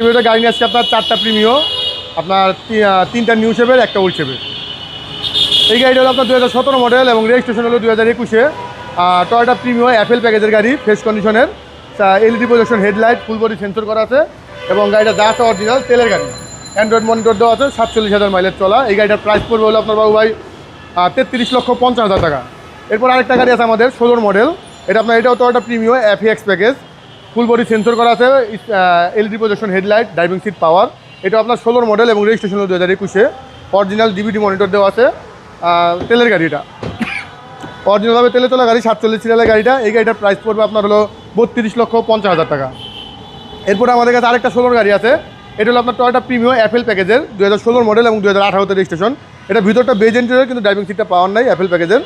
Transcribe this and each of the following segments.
প্রিমিওটা গাড়ি নিয়ে আসছে আপনার চারটা প্রিমিও আপনার তিনটা নিউ শেপের একটা ওল্ড শেপের এই গাড়িটা হলো আপনার দু হাজার সতেরো মডেল এবং রেজিস্ট্রেশন হলো দু হাজার একুশে। টয়টা প্রিমিও অ্যাপেল প্যাকেজের গাড়ি ফ্রেশ কন্ডিশনের LED projection headlight full body sensor করা আছে এবং গাড়িটা আছে অরিজিনাল তেলের গাড়ি। অ্যান্ড্রয়েড মনিটর দেওয়া আছে, সাতচল্লিশ হাজার মাইলেজ চলা। এই গাড়িটার প্রাইস পড়বে হলো আপনার বাবু ভাই তেত্রিশ লক্ষ পঞ্চাশ হাজার টাকা। এরপর আরেকটা গাড়ি আছে আমাদের ষোলোর মডেল এটা আপনার, এটাও তো একটা Premio X package full body sensor করা আছে LED projection headlight, driving seat power. এটা আপনার ষোলোর মডেল এবং রেজিস্ট্রেশন হলো দু হাজার একুশে। অরিজিনাল ডিভিডি মনিটর দেওয়া আছে তেলের গাড়ি এটা অরিজিনালভাবে তেলে তোলা গাড়ি, সাতচল্লিশ সিরিয়ালের গাড়িটা। এই গাড়িটার প্রাইস পড়বে আপনার হলো বত্রিশ লক্ষ পঞ্চাশ হাজার টাকা। এরপরে আমাদের কাছে আরেকটা ষোলোর গাড়ি আছে। এটা হলো আপনার টয়টা প্রিমিও অ্যাপেল প্যাকেজের দু হাজার ষোলোর মডেল এবং দু হাজার আঠারোতে রেজিস্ট্রেশন এটা ভিতরটা বেজ ইন্টেরিয়র কিন্তু ড্রাইভিং সিটটা পাওয়ার নাই অ্যাপেল প্যাকেজের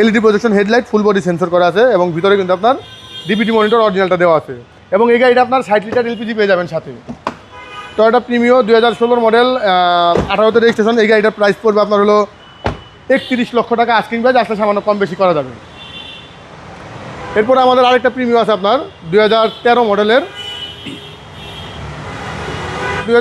LED projection headlight full body sensor করা আছে এবং ভিতরে কিন্তু আপনার ডিপিটি মনিটর অরিজিনালটা দেওয়া আছে। এবং এই গাড়িটা আপনার ষাট লিটার এলপিজি পেয়ে যাবেন সাথে। টয়টা প্রিমিও দু হাজার ষোলোর মডেল আঠারোতে রেজিস্ট্রেশন এই গাড়িটার প্রাইস পড়বে আপনার হলো একত্রিশ লক্ষ টাকা আস্কিং প্রাইস আসলে সামান্য কম বেশি করা যাবে। এরপরে আমাদের আরেকটা প্রিমিয়াম আছে আপনার, দুই হাজার তেরো মডেলের দুই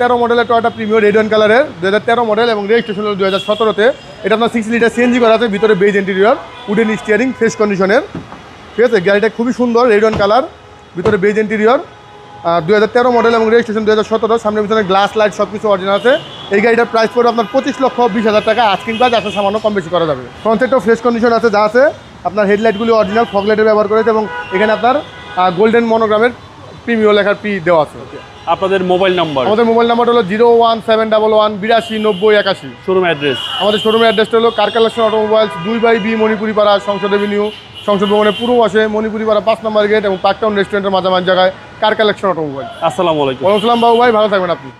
তেরো মডেলের টয়টা প্রিমিয়াম রেড অ্যান্ড কালারের দু তেরো মডেল এবং রেজিস্ট্রেশন হলো দু হাজার সতেরোতে। এটা আপনার সিক্স লিটার সিএনজি করা আছে, ভিতরে beige interior wooden steering fresh কন্ডিশনের ঠিক আছে গাড়িটা খুবই সুন্দর রেড অ্যান্ড কালার ভিতরে বেজ ইন্টেরিয়র দু হাজার তেরো মডেল এবং রেজিস্ট্রেশন দু হাজার সতেরো সামনে পিছনে গ্লাস লাইট সব কিছু অরিজিনাল আছে। এই গাড়িটার প্রাইস পড়বে আপনার পঁচিশ লক্ষ বিশ হাজার টাকা আজকিং প্রাইস আসলে সামান্য কম বেশি করা যাবে। ফ্রন্টেরটাও ফ্রেশ কন্ডিশন আছে যা আছে আপনার হেডলাইটগুলি অরিজিনাল ফগলাইটের ব্যবহার করেছে এবং এখানে আপনার গোল্ডেন মনোগ্রামের প্রিমিও লেখার পি দেওয়া আছে। আপনাদের মোবাইল নাম্বার আমাদের মোবাইল নাম্বার হলো zero one seven double one বিরাশি নব্বই একাশি। শোরুম অ্যাড্রেস আমাদের শোরুমের অ্যাড্রেসটা হলো কার কালেকশন অটোমোবাইলস দুই by B Manipuri Para Sangsad Avenue সংসদ ভবনের পূর্ব পাশে মণিপুরি পাড়া পাঁচ নম্বর গেট এবং পার্কটাউন রেস্টুরেন্টের মাঝামাঝি জায়গায় কার কালেকশন অটোমোবাইল আসসালামু আলাইকুম। আসসালাম বাবু ভাই ভালো থাকবেন আপনি।